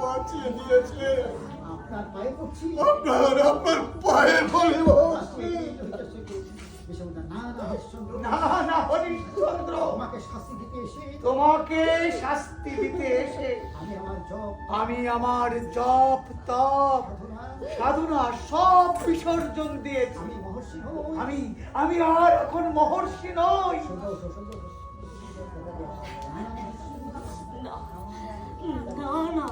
বাঁচিয়ে দিয়েছে আপনার পায়ে পড়ছি। আপনার আপনার পায়ে পড়ে তোমাকে শাস্তি দিতে এসে আমি আমার জপ তপ সাধনা সব বিসর্জন দিয়েছি। আমি আমি আর এখন মহর্ষি নই। না না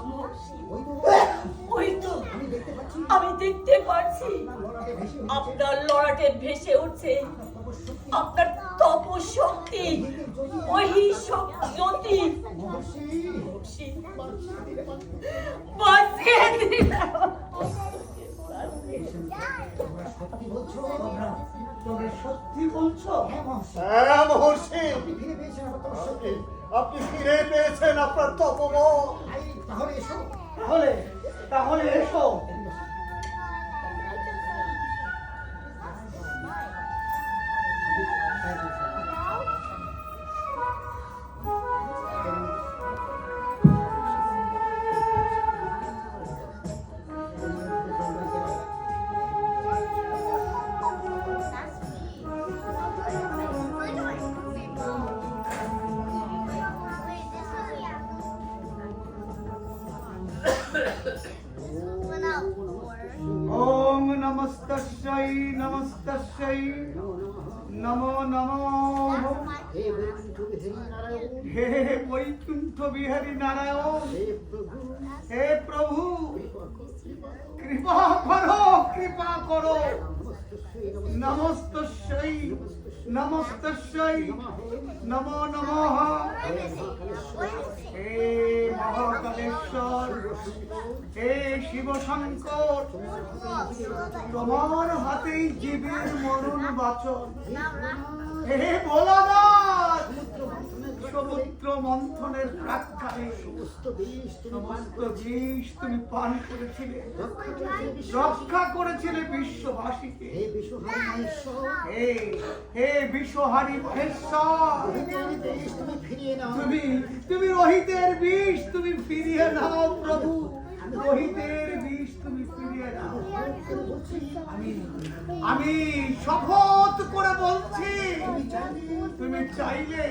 ওই তো আমি দেখতে পাচ্ছি। আমি দেখতে পাচ্ছি লড়াকে ভেসে উঠছে আপনার লড়াটে ভেসে উঠছে। আপনার তপশক্তি ওই জ্যোতি। মহর্ষি মহর্ষি, বাঁচিয়ে দিলাম। সত্যি বলছো হ্যাঁ মহর্ষি। আপনি ফিরে পেয়েছেন আপনার তপবল। তাহলে এসো। তাহলে তাহলে এসো। ওম নমস্তস্যৈ নমস্তস্যৈ নমো নমো হে বৈকুণ্ঠ বিহারী নারায়ণ হে প্রভু কৃপা করো কৃপা করো নমস্তস্যৈ নমস্তস্যৈ নমো নমঃ। হে মহাকালেশ্বর, হে শিব শঙ্কর তোমার হাতেই জীবের মরণ বাচন। হে ভোলানাথ সমুদ্র মন্থনের প্রাক্কালে সমস্ত দেশ তুমি সমস্ত বিষ তুমি পান করেছিলে। রক্ষা করেছিলে। বিশ্ববাসীকে। হে বিশ্বহারী মহেশ্বর হে হে বিশ্বহারী মহেশ্বর। রোহিতের তুমি ফিরিয়ে নাও। তুমি তুমি রোহিতের বিষ তুমি ফিরিয়ে নাও প্রভু। রোহিতের বিষ তুমি ফিরিয়ে নাও। আমি আমি শপথ করে বলছি তুমি চাইলে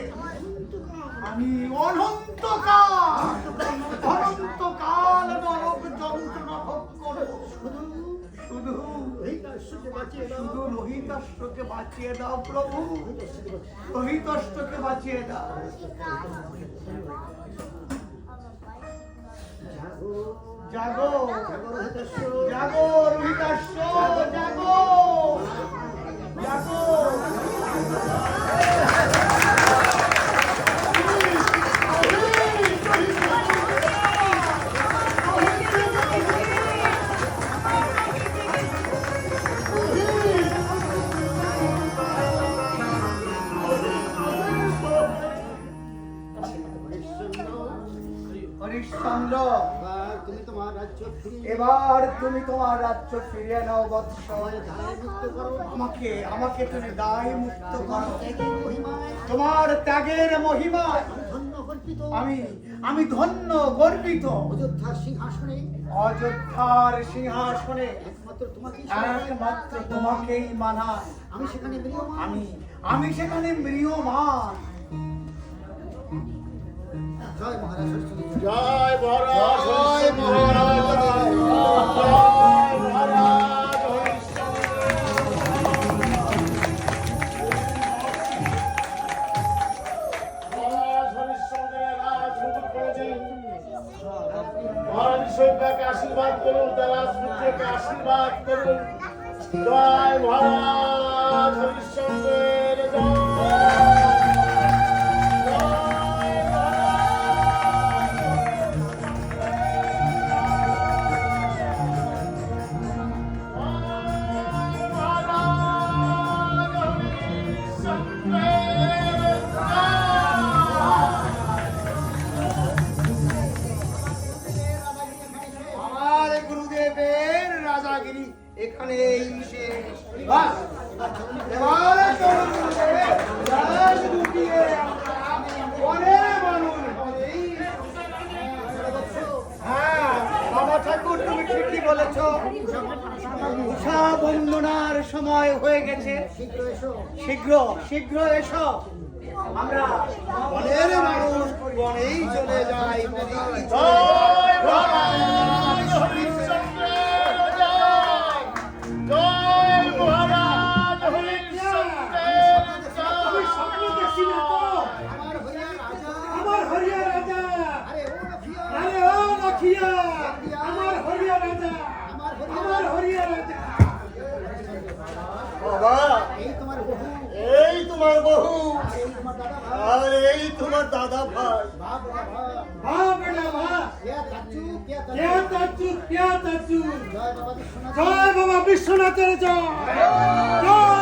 আমি অনন্তকাল অনন্তকাল নরক যন্ত্রণা ভোগ করব। শুধু শুধু রোহিতাশ্বকে বাঁচিয়ে দাও। শুধু রোহিতাষ্টকে বাঁচিয়ে দাও প্রভু। রোহিতাষ্টকে বাঁচিয়ে দাও। জাগো জাগো জাগো। এবার তুমি তোমার রাজ্য ফিরিয়ে নাও বৎস। আমাকে আমাকে তুমি দায় মুক্ত করো। তোমার ত্যাগের মহিমা আমি আমি আমি ধন্য গর্বিত। অযোধ্যার সিংহাসনে। অযোধ্যার সিংহাসনে। একমাত্র তোমাকে একমাত্র তোমাকেই মানা আমি সেখানে আমি আমি সেখানে মৃয়মান জয় হরিশ্চন্দ্র জয় জয় আশীর্বাদ করুন তার রাজপুত্রকে আশীর্বাদ করুন জয় মহারাজ হরিশ্চন্দ্রের আমার গুরুদেবের রাজাগিরি এখানে এবার গুরুদেবের রাজ গুটিয়ে চলেছ উষা বন্দনার সময় হয়ে গেছে। শীঘ্র শীঘ্র এসো। আমরা বনের মানুষ বনেই চলে যাই। তোমার বহু আর এই তোমার দাদা ভাই। বিশ্বনাথের জয়।